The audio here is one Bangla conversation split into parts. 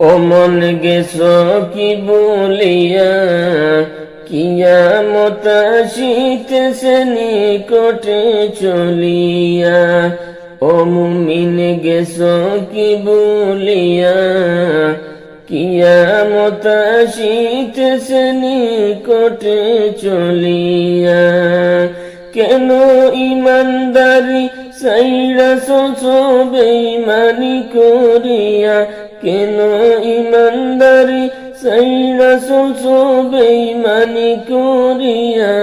অমন গেছ কি বলিয়া, কিয়ামত আসিতেছে নিকটে চলিয়া, ও মুমিন গেছ কি বলিয়া, কিয়ামত আসিতেছে নিকটে চলিয়া, কেন ইমানদারি সাইরা সোছো বেইমানি করিয়া কেন ইমানদারি সাইরা সোছো বেইমানি করিয়া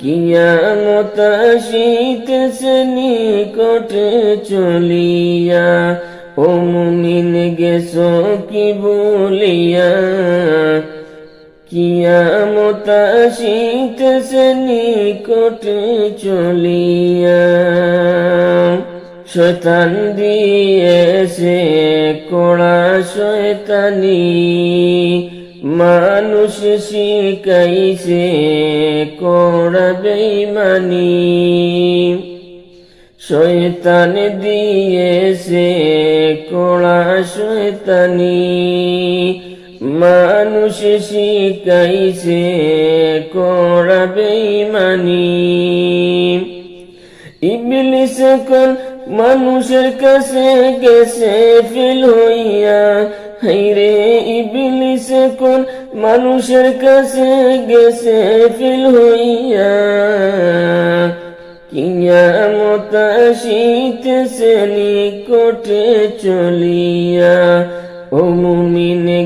কিয়ামত আসিতেছে নিকটে চলিয়া, ও মুমিন গেছ কি বলিয়া? কিয়ামত আসিতেছে নিকটে চলিয়া শয়তান দিয়েছে কড়া শয়তানি মানুষ শিখাইছে কড়া বেইমানি শয়তান দিয়েছে কড়া শয়তানি মানুষ শিখাইছে কড়া বেইমানি ইবলিস কোন মানুষের কাছে গেছে ফিল হইয়া, হাইরে ইবলিস কোন মানুষের কাছে গেছে ফিল হইয়া। কিয়ামত আসিতেছে নিকটে চলিয়া ও মুমিন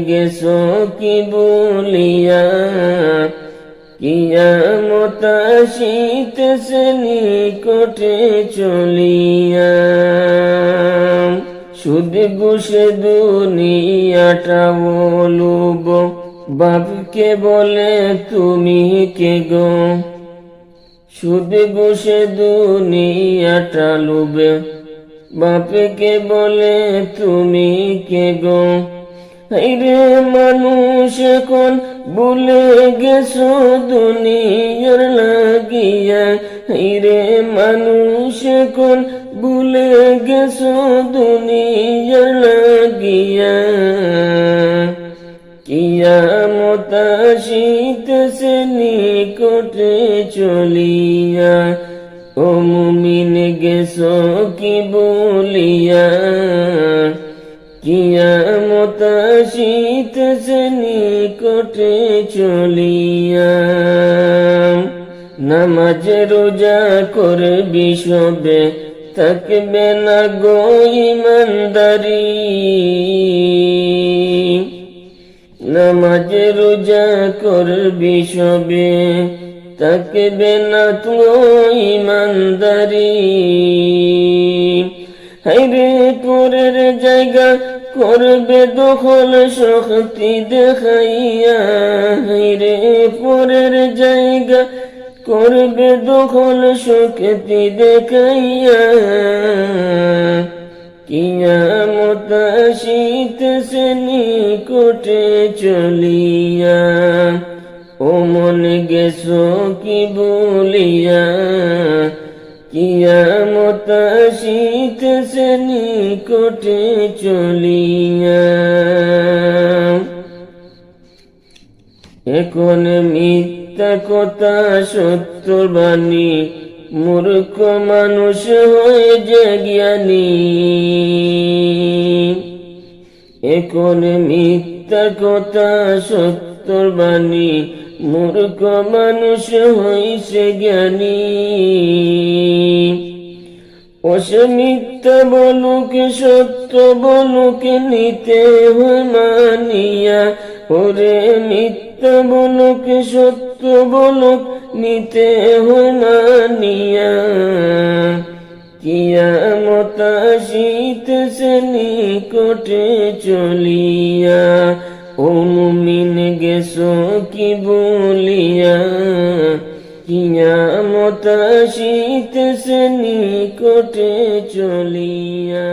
গেছ কি বলিয়া? কিয়ামত আসিতেছে নিকটে চলিয়া। সুদ গুসে দুনিয়াটা বলুব। বাপকে বলে তুমি কে গো? সুদ বসে দুনিয়াটা লুবে। বাপকে বলে তুমি কে গো? রে মানুষ এখন ভুলে গেছো দুনিয়ার লাগিয়া? রে মানুষ এখন ভুলে গেছো দুনিয়ার লাগিয়া? কিয়ামত আসিতেছে নিকটে চলিয়া। ও মুমিন গেছ কি বলিয়া? কিয়ামত আসিতেছে নিকটে চলিয়া, নামাজ রোজা করবি সবে থাকবে না গো ইমানদারি। নামাজ রোজা করবি সবে থাকবে না তো ইমানদারি। হাইরে পরের জায়গা করবে দখল শক্তি দেখাইয়া হাইরে পরের জায়গা। করবে দখল শক্তি দেখাইয়া, কিয়ামত আসিতেছে নিকটে চলিয়া। ও মন গেছ কি বলিয়া কিয়ামত আসিতেছে নিকটে চলিয়া। এখন মিথ্যা কথা, সত্য বাণী, মূর্খ মানুষ হয়ে যে জ্ঞানী। এখন মিথ্যা কথা সত্যর বাণী, মূর্খ মানুষ হইছে জ্ঞানী। ওসে মিথ্যা বলুক, সত্য বলুক নিতে মানিয়া ওরে মিথ্যা বলুক, সত্য বলুক নিতে মানিয়া কিয়ামত আসিতেছে নিকটে চলিয়া। ও মুমিন গেছ কি বলিয়া? কিয়ামত আসিতেছে নিকটে চলিয়া